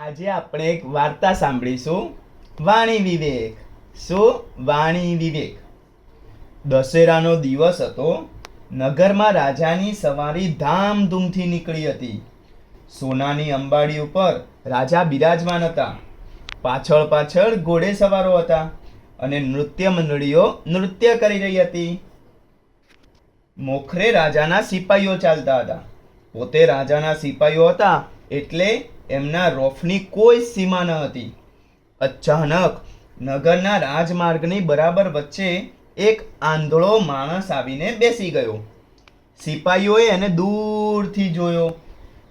આજે આપણે એક વાર્તા સાંભળીશું. વાણી વિવેક. શું? વાણી વિવેક. દશેરાનો દિવસ હતો. નગરમાં રાજાની સવારી ધામધૂમથી નીકળી હતી. સોનાની અંબાડી ઉપર રાજા બિરાજમાન હતા. પાછળ પાછળ ઘોડે સવારો હતા અને નૃત્ય મંડળીઓ નૃત્ય કરી રહી હતી. મોખરે રાજાના સિપાહીઓ ચાલતા હતા. પોતે રાજાના સિપાહીઓ હતા એટલે એમના રોફની કોઈ સીમા ન હતી. અચાનક નગરના રાજમાર્ગની બરાબર વચ્ચે એક આંધળો માણસ આવીને બેસી ગયો. સિપાહીઓએ એને દૂરથી જોયો.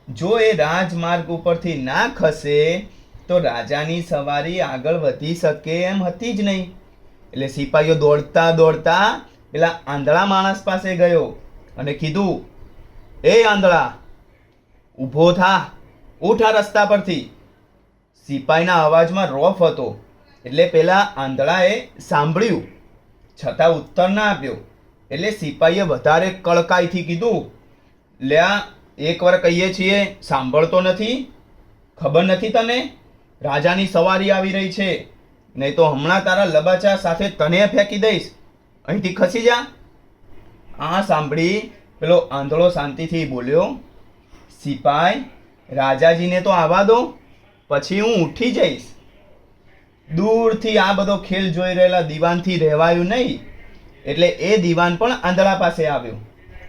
જો એ રાજમાર્ગ ઉપરથી ના ખસે, તો રાજાની સવારી આગળ વધી શકે એમ હતી જ નહીં. એટલે સિપાહીઓ દોડતા દોડતા પેલા આંધળા માણસ પાસે ગયો અને કીધું, એ આંધળા, ઊભો થા. ઉઠ રસ્તા પરથી. સિપાહીના અવાજમાં રોફ હતો. એટલે પેલા આંધળાએ સાંભળ્યું. છતાં ઉત્તર ના આપ્યો. એટલે સિપાહીએ વધારે કડકાઈથી કીધું, લ્યા, એકવાર કહીએ છીએ, સાંભળતો નથી. ખબર નથી તને? રાજાની સવારી આવી રહી છે. નહીં તો હમણાં તારા લબાચા સાથે તને ફેંકી દઈશ. અહીંથી ખસી જા. આ સાંભળી પેલો આંધળો શાંતિથી બોલ્યો, સિપાઈ રાજાજીને તો આવવા દો પછી હું ઉઠી જઈશ. દૂરથી આ બધો ખેલ જોઈ રહેલા દીવાનથી રહેવાયું નહીં, એટલે એ દીવાન પણ આંધળા પાસે આવ્યો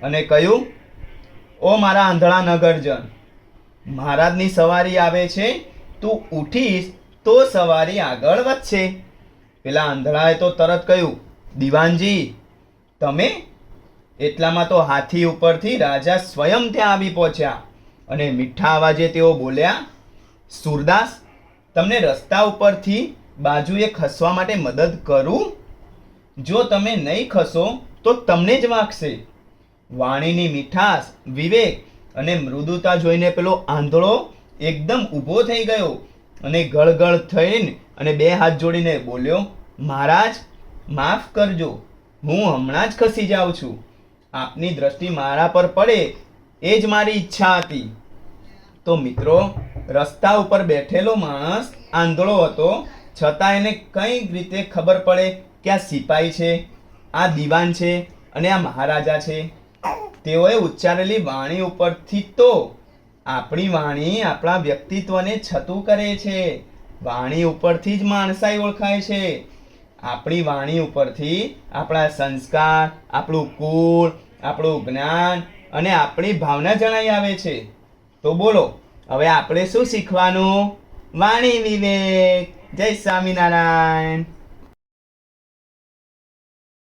અને કહ્યું, ઓ મારા આંધળા નગરજન, મહારાજની સવારી આવે છે, તું ઉઠીશ તો સવારી આગળ વધશે. પેલા આંધળાએ તો તરત કહ્યું, દીવાનજી, તમે? એટલામાં તો હાથી ઉપરથી રાજા સ્વયં ત્યાં આવી પહોંચ્યા. અને મીઠા અવાજે તેઓ બોલ્યા, સુરદાસ, તમને રસ્તા ઉપરથી બાજુએ ખસવા માટે મદદ કરું? જો તમે નહીં ખસો, તો તમને જ વાંકશે વાણીની મીઠાશ, વિવેક અને મૃદુતા જોઈને પેલો આંધળો એકદમ ઊભો થઈ ગયો અને ગળગળ થઈને અને બે હાથ જોડીને બોલ્યો, મહારાજ, માફ કરજો, હું હમણાં જ ખસી જાઉં છું. આપની દ્રષ્ટિ મારા પર પડે એ જ મારી ઈચ્છા હતી. તો મિત્રો, રસ્તા ઉપર બેઠેલો માણસ આંધળો હતો. છતાં એને કઈ રીતે ખબર પડે કે આ સિપાઈ છે, આ દીવાન છે અને આ મહારાજા છે. તેઓએ ઉચ્ચારેલી વાણી ઉપરથી તો આપણી વાણી આપણા વ્યક્તિત્વને છતું કરે છે. વાણી ઉપરથી જ માણસાઈ ઓળખાય છે. આપણી વાણી ઉપરથી આપણા સંસ્કાર, આપણું કુળ, આપણું જ્ઞાન અને આપણી ભાવના જણાઈ આવે છે. તો બોલો હવે આપણે શું શીખવાનું? વાણી વિવેક. જય સ્વામિનારાયણ.